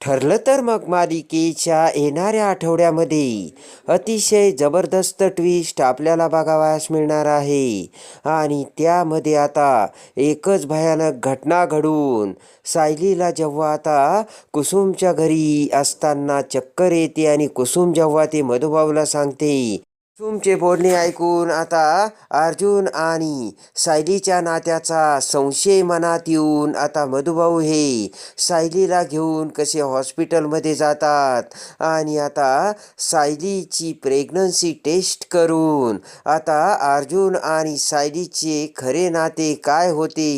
ठरलं तर मग मालिकेच्या येणाऱ्या आठवड्यामध्ये अतिशय जबरदस्त ट्विस्ट आपल्याला बघावयास मिळणार आहे. आणि त्यामध्ये आता एकच भयानक घटना घडून सायलीला जेव्हा आता कुसुमच्या घरी असताना चक्कर येते आणि कुसुम जेव्हा ते मधुभाऊला सांगते तुमचे बोलणे ऐकून आता अर्जुन आणि सायलीच्या नात्याचा संशय मनात येऊन आता मधुभाऊ हे सायलीला घेऊन कसे हॉस्पिटलमध्ये जातात आणि आता सायलीची प्रेग्नन्सी टेस्ट करून आता अर्जुन आणि सायलीचे खरे नाते काय होते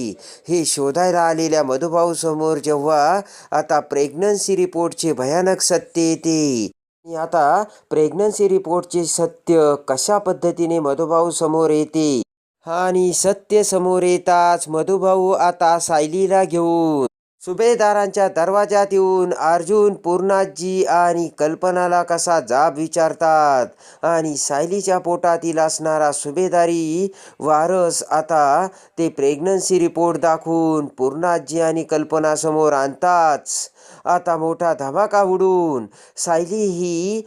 हे शोधायला आलेल्या मधुभाऊसमोर जेव्हा आता प्रेग्नन्सी रिपोर्टचे भयानक सत्य येते. आणि आता प्रेग्नन्सी रिपोर्टचे सत्य कशा पद्धतीने मधुभाऊ समोर येते? आणि सत्य समोर येताच मधुभाऊ आता सायलीला घेऊन सुभेदारांच्या दरवाजात येऊन अर्जुन पूर्णाजी आणि कल्पनाला कसा जाब विचारतात आणि सायलीच्या पोटातील असणारा सुभेदारी वारस आता ते प्रेग्नन्सी रिपोर्ट दाखवून पूर्णाजी आणि कल्पनासमोर आणताच आता मोठा धमाका उडून. सायली ही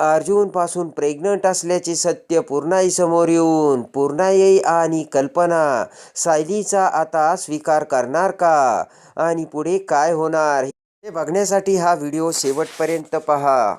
अर्जुनपासून प्रेग्नंट असल्याचे सत्य पूर्णाई समोर येऊन पूर्णाई आणि कल्पना सायलीचा आता स्वीकार करणार का? आणि पुढे काय होणार? हे बघण्यासाठी हा व्हिडिओ शेवटपर्यंत पहा.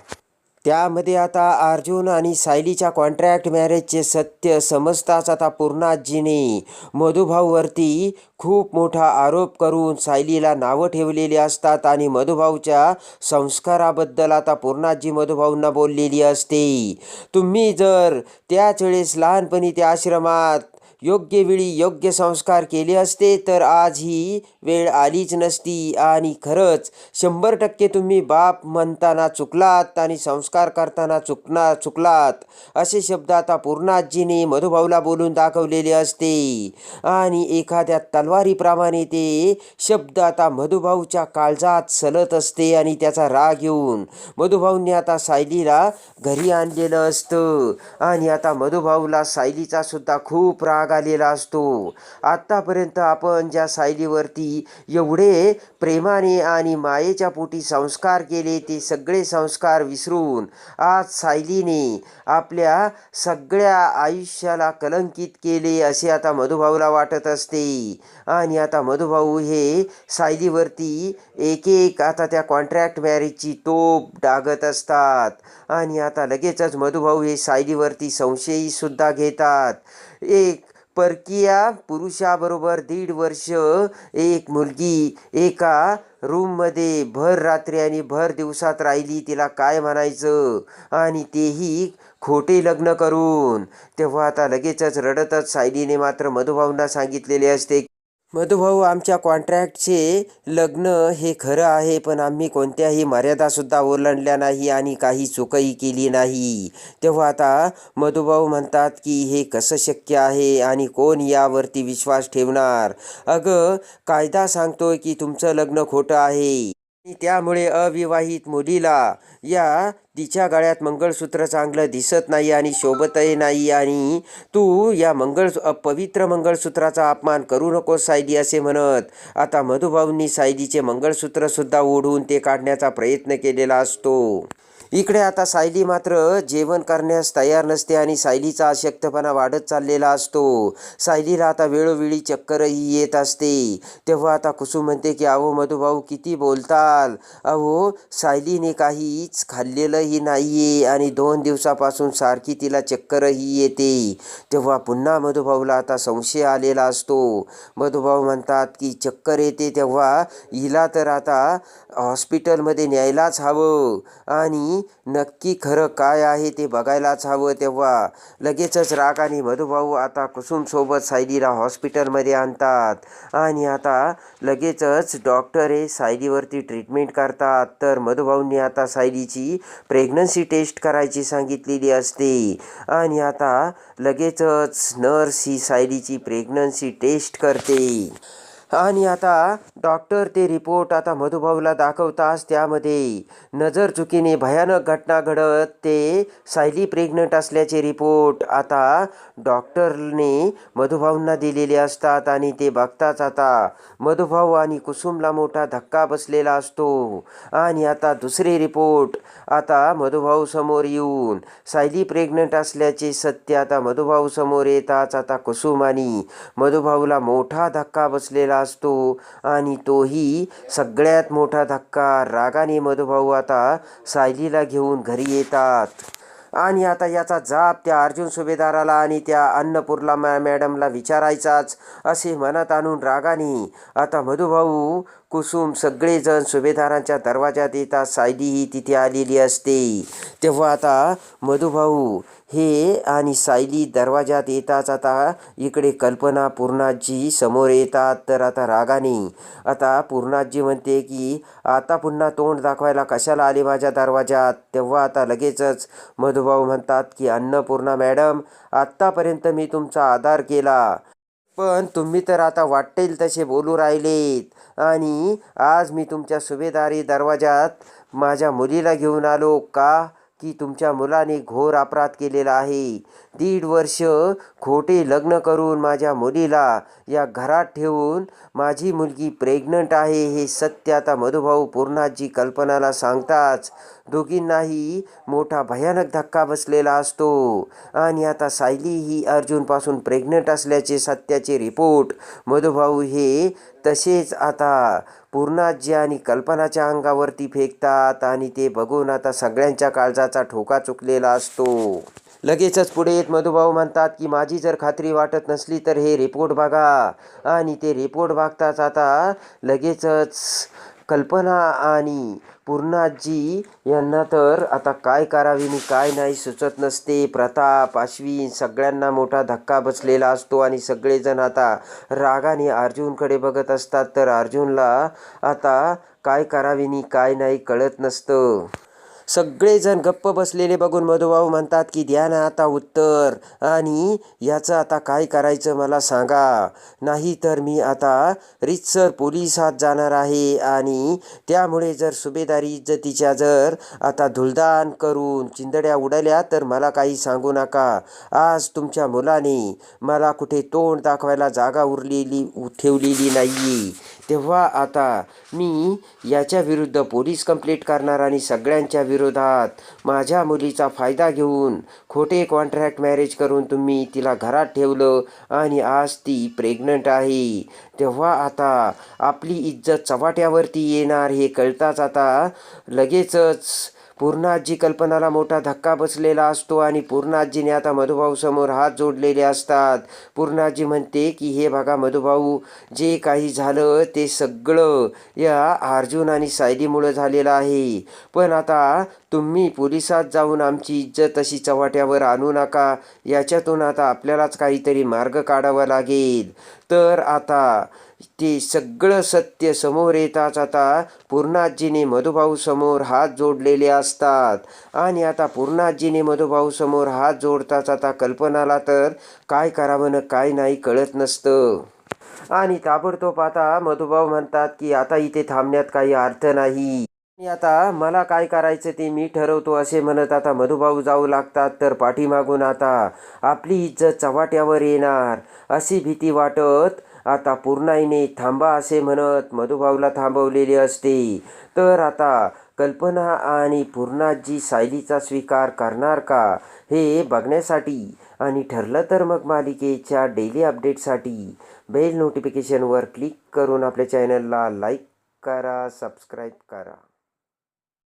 त्यामध्ये आता अर्जुन आणि सायलीच्या कॉन्ट्रॅक्ट मॅरेजचे सत्य समजताच आता पूर्णाजीने मधुभाऊवरती खूप मोठा आरोप करून सायलीला नावं ठेवलेली असतात आणि मधुभाऊच्या संस्काराबद्दल आता पूर्णाजी मधुभाऊंना बोललेली असते. तुम्ही जर त्याच वेळेस लहानपणी त्या आश्रमात योग्य वेळी योग्य संस्कार केले असते तर आज ही वेळ आलीच नसती. आणि खरंच शंभर टक्के तुम्ही बाप म्हणताना चुकलात आणि संस्कार करताना चुकना चुकलात असे शब्द आता पूर्णाजीने मधुभाऊला बोलून दाखवलेले असते. आणि एखाद्या तलवारीप्रमाणे ते शब्द आता मधुभाऊच्या काळजात सलत असते आणि त्याचा राग येऊन मधुभाऊंनी आता सायलीला घरी आणलेलं असतं. आणि आता मधुभाऊला सायलीचा सुद्धा खूप राग आलेला असतो. आत्तापर्यंत आपण ज्या सायलीवरती एवढे प्रेमाने आणि मायेच्या पोटी संस्कार केले ते सगळे संस्कार विसरून आज सायलीने आपल्या सगळ्या आयुष्याला कलंकित केले असे आता मधुभाऊला वाटत असते. आणि आता मधुभाऊ हे सायलीवरती एक एक आता त्या कॉन्ट्रॅक्ट मॅरेजची तोप डागत असतात. आणि आता लगेचच मधुभाऊ हे सायलीवरती संशयीसुद्धा घेतात. एक परकीया पुरुषाबरोबर दीड वर्ष एक मुलगी एका रूममध्ये भर रात्री आणि भर दिवसात राहिली तिला काय म्हणायचं? आणि तेही खोटे लग्न करून. तेव्हा आता लगेचच रडतच सायलीने मात्र मधुभाऊंना सांगितलेले असते मधुभाऊ आमच्या कॉन्ट्रॅक्टचे लग्न हे खरं आहे पण आम्ही कोणत्याही मर्यादासुद्धा ओलांडल्या नाही आणि काही चुकही केली नाही. तेव्हा आता मधुभाऊ म्हणतात की हे कसं शक्य आहे आणि कोण यावरती विश्वास ठेवणार? अगं कायदा सांगतोय की तुमचं लग्न खोटं आहे. आणि त्यामुळे अविवाहित मुलीला या तिच्या गळ्यात मंगळसूत्र चांगलं दिसत नाही आणि शोभतही नाही आणि तू या मंगळ पवित्र मंगळसूत्राचा अपमान करू नकोस सायली असे म्हणत. आता मधुभाऊंनी सायलीचे मंगळसूत्रसुद्धा ओढून ते काढण्याचा प्रयत्न केलेला असतो. इकडे आता सायली मात्र जेवण करण्यास तयार नसते आणि सायलीचा अशक्तपणा वाढत चाललेला असतो. सायलीला आता वेळोवेळी चक्करही येत असते. तेव्हा आता कुसुम म्हणते की अहो मधुभाऊ किती बोलताल? अहो सायलीने काहीच खाल्लेलंही नाहीये आणि दोन दिवसापासून सारखी तिला चक्करही येते. तेव्हा पुन्हा मधुभाऊला आता संशय आलेला असतो. मधुभाऊ म्हणतात की चक्कर येते तेव्हा हिला तर आता हॉस्पिटलमध्ये न्यायलाच हवं. आणि नक्की खरं काय आहे ते बघायलाच हवं तेव्हा. लगेचच राग आणि मधुभाऊ आता कुसुमसोबत सायलीला हॉस्पिटलमध्ये आणतात. आणि आता लगेचच डॉक्टर हे सायलीवरती ट्रीटमेंट करतात. तर मधुभाऊंनी आता सायलीची प्रेग्नन्सी टेस्ट करायची सांगितलेली असते. आणि आता लगेचच नर्स ही सायलीची प्रेग्नन्सी टेस्ट करते. आणि आता डॉक्टर ते रिपोर्ट आता मधुभाऊला दाखवताच त्यामध्ये. नजर चुकीने भयानक घटना घडत ते सायली प्रेग्नंट असल्याचे रिपोर्ट. आता डॉक्टरने मधुभाऊंना दिलेले असतात आणि ते बघताच आता मधुभाऊ आणि कुसुमला मोठा धक्का बसलेला असतो. आणि आता दुसरे रिपोर्ट. आता मधुभाऊ समोर येऊन सायली प्रेग्नंट असल्याचे सत्य आता मधुभाऊ समोर येताच आता कुसुम आणि मधुभाऊला मोठा धक्का बसलेला असतो. आणि तोही सगळ्यात मोठा धक्का रागाने मधुभाऊ आता सायलीला घेऊन घरी येतात. आणि आता याचा जाब त्या अर्जुन सुभेदाराला आणि त्या अन्नपूर्ला मॅ मॅडमला विचारायचाच असे मनात आणून रागाने आता मधुभाऊ कुसुम सगळेजण सुभेदारांच्या दरवाजात येतात सायलीही तिथे आलेली असते. तेव्हा आता मधुभाऊ हे आणि सायली दरवाजात येताच आता इकडे कल्पना पूर्णाजी समोर येतात. तर आता रागाने आता पूर्णाजी म्हणते की आता पुन्हा तोंड दाखवायला कशाला आले माझ्या दरवाजात तेव्हा आता लगेचच मधुभाऊ म्हणतात की अन्नपूर्णा मॅडम आत्तापर्यंत मी तुमचा आधार केला. पण तुम्ही तर आता वाटेल तसे बोलू राहिलेत. आणि आज मी तुमच्या सुभेदारी दरवाजात माझ्या मुलीला घेऊन आलो का? की तुमच्या मुलाने घोर अपराध केलेला आहे. दीड वर्ष खोटे लग्न करून माझ्या मुलीला या घरात ठेवून माझी मुलगी प्रेग्नंट आहे हे सत्य आता मधुभाऊ पूर्णाजी कल्पनाला सांगताच दोघींनाही मोठा भयानक धक्का बसलेला असतो. आणि आता सायली ही अर्जुनपासून प्रेग्नंट असल्याचे सत्याचे रिपोर्ट मधुभाऊ हे तसेच आता पूर्णाजी आणि कल्पनाच्या अंगावरती फेकतात आणि ते बघून आता सगळ्यांच्या काळजाचा ठोका चुकलेला असतो. लगेचच पुढे येत मधुभाऊ म्हणतात की माझी जर खात्री वाटत नसली तर हे रिपोर्ट बघा. आणि ते रिपोर्ट बघताच आता लगेचच कल्पना आणि पूर्णाजी यांना तर आता काय करावे आणि काय नाही सुचत नसते. प्रताप अश्विन सगळ्यांना मोठा धक्का बसलेला असतो आणि सगळेजण आता रागाने अर्जुनकडे बघत असतात. तर अर्जुनला आता काय करावे आणि काय नाही कळत नसतं. सगळेजण गप्प बसलेले बघून मधुभाऊ म्हणतात की द्या ना आता उत्तर. आणि याचं आता काय करायचं मला सांगा. नाही तर मी आता रितसर पोलिसात जाणार आहे आणि त्यामुळे जर सुभेदारी इज्जतीच्या जर आता धुलदान करून चिंदड्या उडाल्या तर मला काही सांगू नका. आज तुमच्या मुलाने मला कुठे तोंड दाखवायला जागा उरलेली ठेवलेली नाही तेव्हा आता मी याच्या विरुद्ध पोलीस कंप्लेंट करणार आणि सगळ्यांच्या विरोधात माझ्या मुलीचा फायदा घेऊन खोटे कॉन्ट्रॅक्ट मॅरेज करून तुम्ही तिला घरात ठेवलं आणि आज ती प्रेग्नंट आहे. तेव्हा आता आपली इज्जत चव्हाट्यावरती येणार हे कळताच आता लगेचच पूर्णाजी कल्पनाला मोठा धक्का बसलेला असतो आणि पूर्णाजीने आता मधुभाऊसमोर हात जोडलेले असतात. पूर्णाजी म्हणते की हे बघा मधुभाऊ जे काही झालं ते सगळं या अर्जुन आणि सायलीमुळं झालेलं आहे. पण आता तुम्ही पोलिसात जाऊन आमची इज्जत अशी चव्हाट्यावर आणू नका. याच्यातून आता आपल्यालाच काहीतरी मार्ग काढावा लागेल. तर आता ते सगळं सत्य समोर येताच आता पूर्णाजीने मधुभाऊ समोर हात जोडलेले असतात. आणि आता पूर्णाजीने मधुभाऊ समोर हात जोडताच आता कल्पनाला तर काय करावं काय नाही कळत नसतं. आणि ताबडतोब आता मधुभाऊ म्हणतात की आता इथे थांबण्यात काही अर्थ नाही. आता मला काय करायचं ते मी ठरवतो असे म्हणत आता मधुभाऊ जाऊ लागतात तर पाठीमागून आता आपली इज्जत चव्हाट्यावर येणार अशी भीती वाटत आता पूर्णाईने थांबा असे म्हणत मधुभाऊला थांबवलेले असते. तर आता कल्पना आणि पूर्णाजी सायलीचा स्वीकार करणार का हे बघण्यासाठी आणि ठरलं तर मग मालिकेच्या डेली अपडेटसाठी बेल नोटिफिकेशनवर क्लिक करून आपल्या चॅनलला लाईक करा सबस्क्राईब करा.